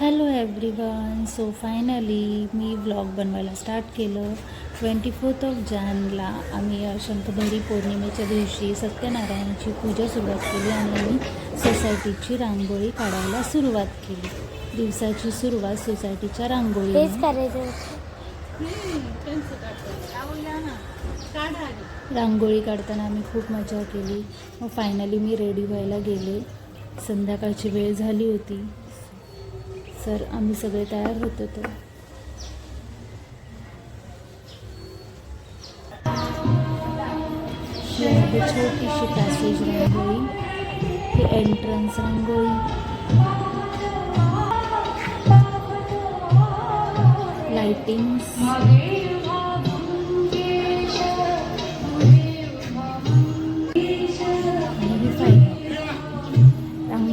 Hello everyone so finally मी vlog बनवायला start केलं. ट्वेंटी फोर्थ ऑफ जानला आम्ही शंखभरी पौर्णिमेच्या दिवशी सत्यनारायणाची पूजा सुरुवात केली आणि आम्ही सोसायटीची रांगोळी काढायला सुरुवात केली. दिवसाची सुरुवात सोसायटीच्या रांगोळी. रांगोळी काढताना आम्ही खूप मजा केली. मग फायनली मी रेडी व्हायला गेले. संध्याकाळची वेळ झाली होती. सर आम्ही सगळे तयार होत होतो म्हणजे छोटीशी पॅसेज रांगोळी ही एंट्रन्स रांगोळी. लाइटिंग्स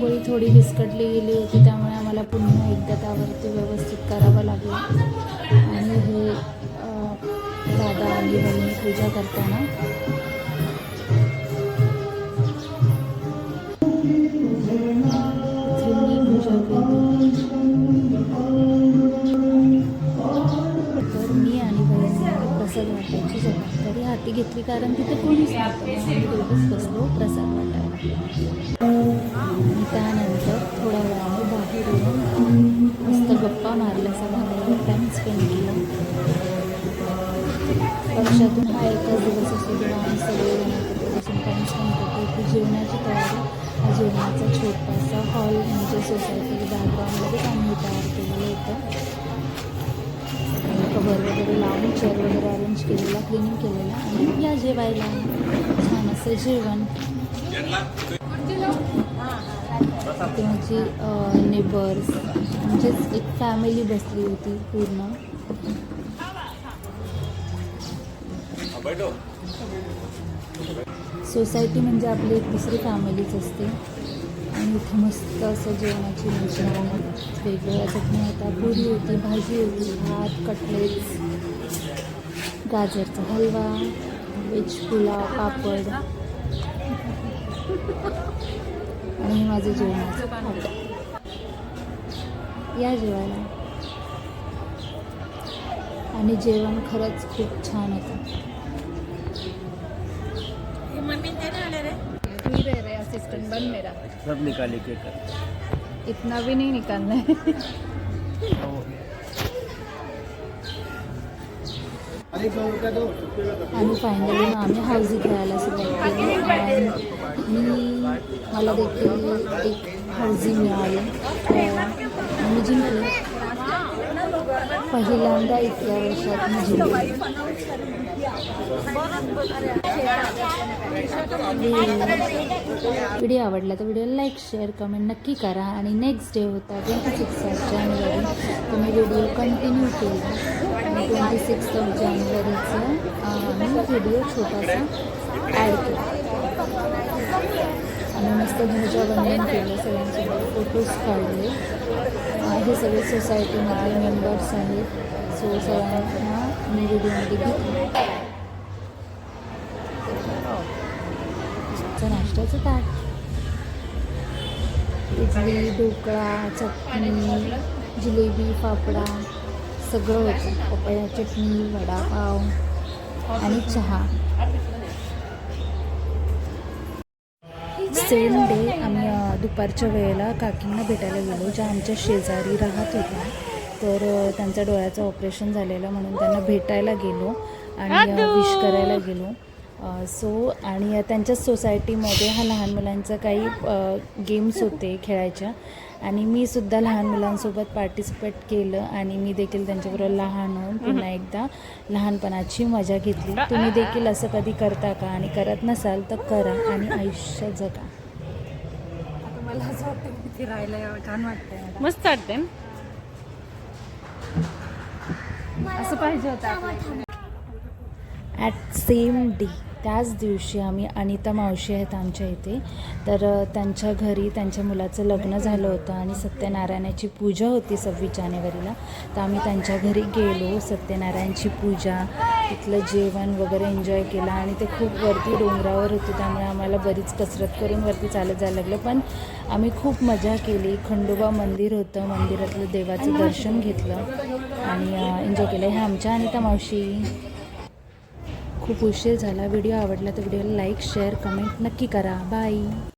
रांगोळी थोडी विस्कटली गेली होती त्यामुळे आम्हाला पुन्हा एकदा त्यावरती व्यवस्थित करावं लागलं. आणि हे दादा आणि बहिणी पूजा करताना. पूजा केली. तर मी आणि बहिणीने प्रसाद वाटायची जबाबदारी हाती घेतली कारण तिथे कोणीच नव्हतं. बसलो प्रसाद वाटायला. त्यानंतर थोड्या वेळाने बाहेर येऊन मस्त गप्पा मारल्या सगळ्यांना टाईम स्पेंड केला. वर्षातून हा एकच दिवस असतो जेव्हा आम्ही सगळेजण एकत्र बसून टाईम स्पेंड करतो. की जेवणाची तयारी हा जेवणाचा छोटासा हॉल म्हणजे सोसायटी बॅकग्राऊंडमध्येच आम्ही तयार केलेलं होतं. कवर वगैरे लावून चेअर वगैरे अरेंज केलेला क्लिनिंग केलेला. आणि या जेवायला छान असं जेवण ते माझी नेबर्स म्हणजेच एक फॅमिली बसली होती पूर्ण. सोसायटी म्हणजे आपली एक दुसरी फॅमिलीच असते. आणि इथं मस्त असं जेवणाची मजा वेगवेगळ्या चटण्या होता पुरी होती भाजी होती भात कटलेट्स गाजरचा हलवा व्हेज पुलाव पापड आणि हे माझं जेवणाचं खातं या जेवायला. आणि जेवण खरंच खूप छान होतं. ही रह रहे असिस्टेंट बन मेरा. सब निकाले के कर. इतना भी नहीं निकालना है. आणि फायनली मग आम्ही हळदी खेळायला सुरुवात केली. आणि मी मला देखील एक हळदी मिळाली. मी जिंकले पहिल्यांदा इतक्या वर्षात मी जिंकले. व्हिडिओ आवडला तर व्हिडिओ लाईक शेअर कमेंट नक्की करा. आणि नेक्स्ट डे होता ट्वेंटी सिक्स जानेवारी. तुम्ही व्हिडिओ कंटिन्यू केला. आणि ट्वेंटी सिक्स ऑफ जानेवारीचं आम्ही व्हिडिओ छोटासा ॲड केला. आणि मस्त ध्वजावंदन केलं सगळ्यांसोबत फोटोज काढले. हे सगळे सोसायटीमधले मेंबर्स आहेत. सो सगळ्यांना मी व्हिडिओमध्ये घेतले. नाश्त्याचं ताट. इडली ढोकळा चटणी जिलेबी फाफडा सगळं होतं. पपया चटणी वडापाव आणि चहा. सेम डे आम्ही दुपारच्या वेळेला काकींना भेटायला गेलो ज्या आमच्या शेजारी राहत होत्या. तर त्यांच्या डोळ्याचं ऑपरेशन झालेलं म्हणून त्यांना भेटायला गेलो आणि विश करायला गेलो. सो आणि त्यांच्याच सोसायटीमध्ये हा लहान मुलांचं काही गेम्स होते खेळायच्या. आणि मी सुद्धा लहान मुलांसोबत पार्टिसिपेट केलं आणि मी देखील त्यांच्याबरोबर लहान होऊन पुन्हा एकदा लहानपणाची मजा घेतली. तुम्ही देखील असं कधी करता का? आणि करत नसाल तर करा आणि आयुष्य जगा. मला असं वाटतं छान. मस्त वाटते असं पाहिजे होतं. ॲट सेम डे त्याच दिवशी आम्ही अनिता मावशी आहेत आमच्या इथे. तर त्यांच्या घरी त्यांच्या मुलाचं लग्न झालं होतं आणि सत्यनारायणाची पूजा होती सव्वीस जानेवारीला. तर आम्ही त्यांच्या घरी गेलो सत्यनारायणची पूजा तिथलं जेवण वगैरे एन्जॉय केलं आणि ते खूप वरती डोंगरावर होते त्यामुळे आम्हाला बरीच कसरत करून वरती चालत जायला लागलं. पण आम्ही खूप मजा केली. खंडोबा मंदिर होतं मंदिरातलं देवाचं दर्शन घेतलं आणि एन्जॉय केलं. हे आमच्या अनिता मावशी. खूप उशीर झाला. व्हिडिओ आवडला तर व्हिडिओला लाईक शेअर कमेंट नक्की करा. बाय.